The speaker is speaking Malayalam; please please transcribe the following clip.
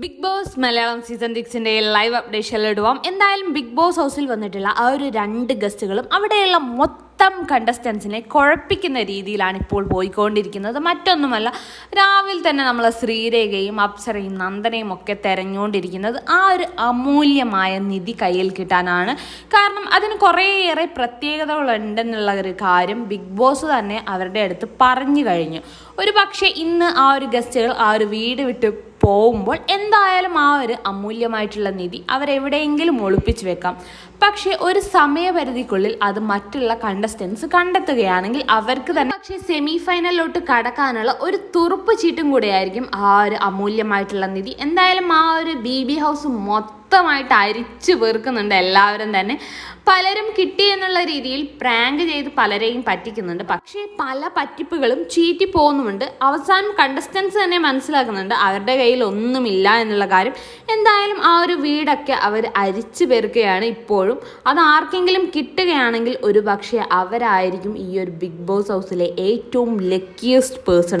ബിഗ് ബോസ് മലയാളം സീസൺ സിക്സിന്റെ ലൈവ് അപ്ഡേഷൻ ഇടുവാം എന്തായാലും ബിഗ് ബോസ് ഹൗസിൽ വന്നിട്ടുള്ള ആ ഒരു രണ്ട് ഗസ്റ്റുകളും അവിടെയുള്ള മൊത്തം കണ്ടസ്റ്റൻസിനെ കുഴപ്പിക്കുന്ന രീതിയിലാണ് ഇപ്പോൾ പോയിക്കൊണ്ടിരിക്കുന്നത്. മറ്റൊന്നുമല്ല രാവിലെ തന്നെ നമ്മൾ ശ്രീരേഖയും അപ്സരയും നന്ദനയും ഒക്കെ തെരഞ്ഞുകൊണ്ടിരിക്കുന്നത്. ആ ഒരു അമൂല്യമായ നിധി കയ്യിൽ കിട്ടാനാണ്. കാരണം അതിന് കുറേയേറെ പ്രത്യേകതകളുണ്ടെന്നുള്ള ഒരു കാര്യം ബിഗ് ബോസ് തന്നെ അവരുടെ അടുത്ത് പറഞ്ഞു കഴിഞ്ഞു. ഒരു പക്ഷേ ഇന്ന് ആ ഒരു ഗസ്റ്റുകൾ ആ ഒരു വീട് വിട്ട് പോകുമ്പോൾ എന്തായാലും ആ ഒരു അമൂല്യമായിട്ടുള്ള നിധി അവരെവിടെയെങ്കിലും ഒളിപ്പിച്ചു വെക്കാം. പക്ഷേ ഒരു സമയപരിധിക്കുള്ളിൽ അത് മറ്റുള്ള കണ്ടസ്റ്റൻസ് കണ്ടെത്തുകയാണെങ്കിൽ അവർക്ക് തന്നെ പക്ഷേ സെമി ഫൈനലിലോട്ട് കടക്കാനുള്ള ഒരു തുറുപ്പ് ചീട്ടും കൂടെയായിരിക്കും ആ ഒരു അമൂല്യമായിട്ടുള്ള നിധി. എന്തായാലും ആ ഒരു ബി ബി ഹൗസ് മൊത്തമായിട്ട് അരിച്ചു വെറുക്കുന്നുണ്ട് എല്ലാവരും തന്നെ. പലരും കിട്ടി എന്നുള്ള രീതിയിൽ പ്രാങ്ക് ചെയ്ത് പലരെയും പറ്റിക്കുന്നുണ്ട്. പക്ഷേ പല പറ്റിപ്പുകളും ചീറ്റി പോകുന്നുമുണ്ട്. അവസാനം കണ്ടസ്റ്റൻസ് തന്നെ മനസ്സിലാക്കുന്നുണ്ട് അവരുടെ കയ്യിൽ ഒന്നുമില്ല എന്നുള്ള കാര്യം. എന്തായാലും ആ ഒരു വീടൊക്കെ അവർ അരിച്ചു പെറുക്കുകയാണ് ഇപ്പോഴും. അത് ആർക്കെങ്കിലും കിട്ടുകയാണെങ്കിൽ ഒരു പക്ഷേ അവരായിരിക്കും ഈ ഒരു ബിഗ് ബോസ് ഹൗസിലെ ഏറ്റവും ലക്കിയസ്റ്റ് പേഴ്സൺ